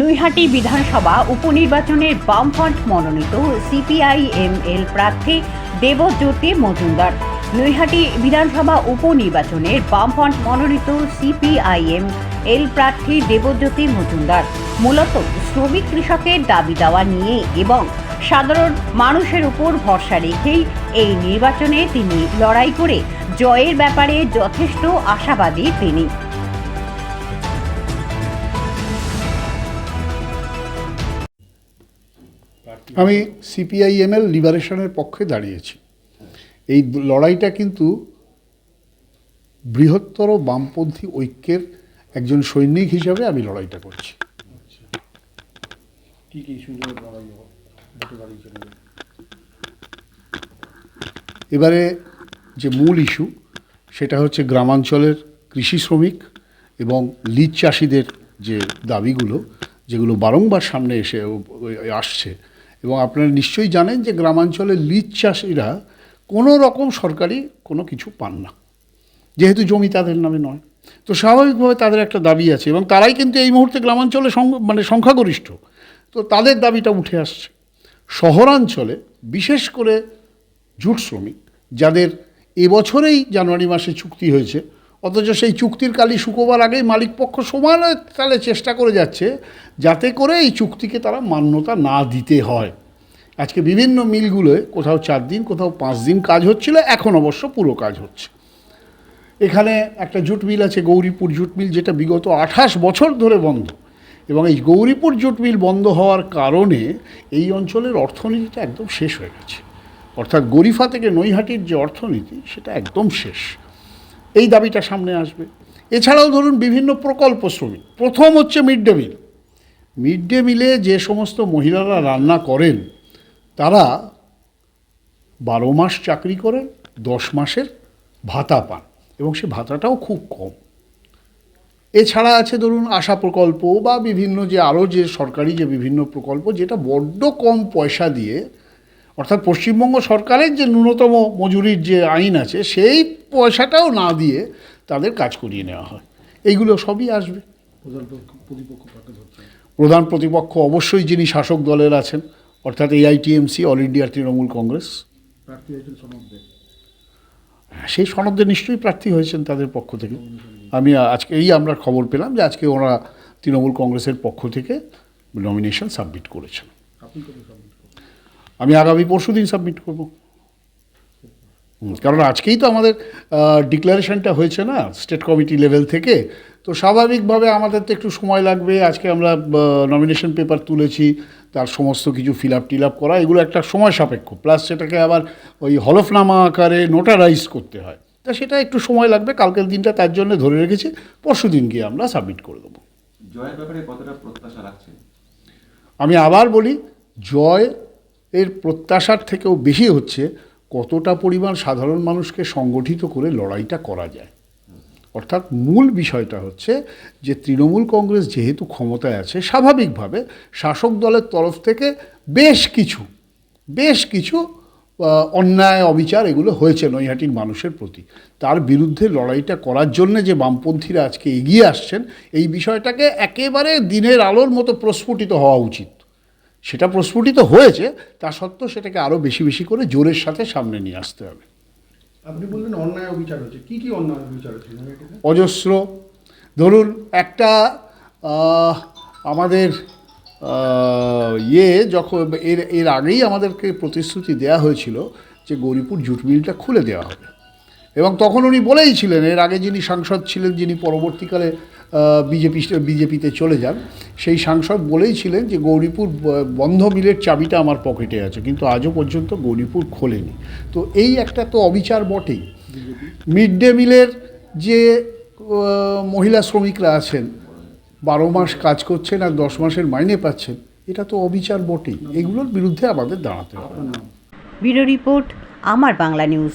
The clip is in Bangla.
নৈহাটি বিধানসভা উপনির্বাচনের বামফ্রন্ট মনোনীত সিপিআইএমএল প্রার্থী দেবজ্যোতি মজুমদার। নৈহাটি বিধানসভা উপনির্বাচনের বামফ্রন্ট মনোনীত সিপিআইএম এল প্রার্থী দেবজ্যোতি মজুমদার। মূলত শ্রমিক কৃষকের দাবি দাওয়া নিয়ে এবং সাধারণ মানুষের উপর ভরসা রেখেই এই নির্বাচনে তিনি লড়াই করে জয়ের ব্যাপারে যথেষ্ট আশাবাদী তিনি। আমি সিপিআইএমএল লিবারেশনের পক্ষে দাঁড়িয়েছি। এই লড়াইটা কিন্তু বৃহত্তর বামপন্থী ঐক্যের একজন সৈনিক হিসাবে আমি লড়াইটা করছি। এবারে যে মূল ইস্যু সেটা হচ্ছে গ্রামাঞ্চলের কৃষি শ্রমিক এবং লিজ চাষিদের যে দাবিগুলো যেগুলো বারংবার সামনে এসে আসছে এবং আপনারা নিশ্চয়ই জানেন যে গ্রামাঞ্চলের লিজ চাষিরা কোনো রকম সরকারি কোনো কিছু পান না। যেহেতু জমি তাদের নামে নয়। তো স্বাভাবিকভাবে তাদের একটা দাবি আছে এবং তারাই কিন্তু এই মুহূর্তে গ্রামাঞ্চলে মানে সংখ্যাগরিষ্ঠ। তো তাদের দাবিটা উঠে আসছে। শহরাঞ্চলে বিশেষ করে জুট শ্রমিক, যাদের এবছরেই জানুয়ারি মাসে চুক্তি হয়েছে অথচ সেই চুক্তির কালি শুকোবার আগেই মালিকপক্ষ সমান তাহলে চেষ্টা করে যাচ্ছে, যাতে করে এই চুক্তিকে তারা মান্যতা না দিতে হয়। আজকে বিভিন্ন মিলগুলোয় কোথাও চার দিন, কোথাও পাঁচ দিন কাজ হচ্ছিল, এখন অবশ্য পুরো কাজ হচ্ছে। এখানে একটা জুট মিল আছে, গৌরীপুর জুট মিল, যেটা বিগত আঠাশ বছর ধরে বন্ধ। এবং এই গৌরীপুর জুট মিল বন্ধ হওয়ার কারণে এই অঞ্চলের অর্থনীতিটা একদম শেষ হয়ে গেছে। অর্থাৎ গরিফা থেকে নৈহাটির যে অর্থনীতি, সেটা একদম শেষ। এই দাবিটা সামনে আসবে। এছাড়াও ধরুন বিভিন্ন প্রকল্প শ্রমিক। প্রথম হচ্ছে mid day meal. Mid day মিলে যে সমস্ত মহিলারা রান্না করেন, তারা বারো মাস চাকরি করে, দশ মাসের ভাতা পান এবং সে ভাতাটাও খুব কম। এছাড়া আছে ধরুন আশা প্রকল্প বা বিভিন্ন যে আরও যে সরকারি যে বিভিন্ন প্রকল্প, যেটা বড্ড কম পয়সা দিয়ে অর্থাৎ পশ্চিমবঙ্গ সরকারের যে ন্যূনতম মজুরির যে আইন আছে সেই পয়সাটাও না দিয়ে তাদের কাজ করিয়ে নেওয়া হয়। এইগুলো সবই আসবে। প্রধান প্রতিপক্ষ অবশ্যই যিনি শাসক দলের আছেন অর্থাৎ AITMC all India Trinamool Congress. হ্যাঁ, সেই সনদে নিশ্চয়ই প্রার্থী হয়েছেন তাদের পক্ষ থেকে। আমি আজকে এই আমরা খবর পেলাম যে আজকে ওরা তৃণমূল কংগ্রেসের পক্ষ থেকে নমিনেশন সাবমিট করেছেন আপনি কত সাবমিট করবেন আমি আগামী পরশু দিন সাবমিট করব কারণ আজকেই তো আমাদের ডিক্লারেশনটা হয়েছে না স্টেট কমিটি লেভেল থেকে। তো স্বাভাবিকভাবে আমাদের তো একটু সময় লাগবে। আজকে আমরা নমিনেশন পেপার তুলেছি তার সমস্ত কিছু ফিল আপ টিল আপ করা এগুলো একটা সময় সাপেক্ষ। প্লাস সেটাকে আবার ওই হলফনামা আকারে নোটারাইজ করতে হয়। তা সেটা একটু সময় লাগবে কালকের দিনটা তার জন্য ধরে রেখেছি পরশু দিন গিয়ে আমরা সাবমিট করে দেবো। জয়ের ব্যাপারে কতটা প্রত্যাশা রাখছেন? আমি আবার বলি জয় এর প্রত্যাশার থেকেও বেশি হচ্ছে কতটা পরিমাণ সাধারণ মানুষকে সংগঠিত করে লড়াইটা করা যায়। অর্থাৎ মূল বিষয়টা হচ্ছে যে তৃণমূল কংগ্রেস যেহেতু ক্ষমতায় আছে, স্বাভাবিকভাবে শাসক দলের তরফ থেকে বেশ কিছু বেশ কিছু অন্যায় অবিচার এগুলো হয়েছে নৈহাটির মানুষের প্রতি। তার বিরুদ্ধে লড়াইটা করার জন্য যে বামপন্থীরা আজকে এগিয়ে আসছেন, এই বিষয়টাকে একেবারে দিনের আলোর মতো প্রস্ফুটিত হওয়া উচিত। সেটা প্রস্ফুটিত হয়েছে তা সত্ত্বেও সেটাকে আরও বেশি বেশি করে জোরের সাথে সামনে নিয়ে আসতে হবে। আপনি বললেন অন্যায় অবিচার হচ্ছে। কী কি অন্যায় অবিচার হচ্ছে? অজস্র। ধরুন একটা আমাদের ইয়ে যখন এর এর আগেই আমাদেরকে প্রতিশ্রুতি দেওয়া হয়েছিল যে গৌরীপুর জুট মিলটা খুলে দেওয়া হবে। এবং তখন উনি বলেই ছিলেন এর আগে যিনি সাংসদ ছিলেন যিনি পরবর্তীকালে বিজেপি বিজেপিতে চলে যান সেই সাংসদ বলেই ছিলেন যে গৌরীপুর বন্ধ মিলের চাবিটা আমার পকেটে আছে, কিন্তু আজও পর্যন্ত গৌরীপুর খোলেনি। তো এই একটা তো অবিচার বটেই। মিড ডে মিলের যে মহিলা শ্রমিকরা আছেন, বারো মাস কাজ করছেন আর দশ মাসের মাইনে পাচ্ছেন, এটা তো অবিচার বটেই। এগুলোর বিরুদ্ধে আমাদের দাঁড়াতে হবে। ব্যুরো রিপোর্ট, আমার বাংলা নিউজ।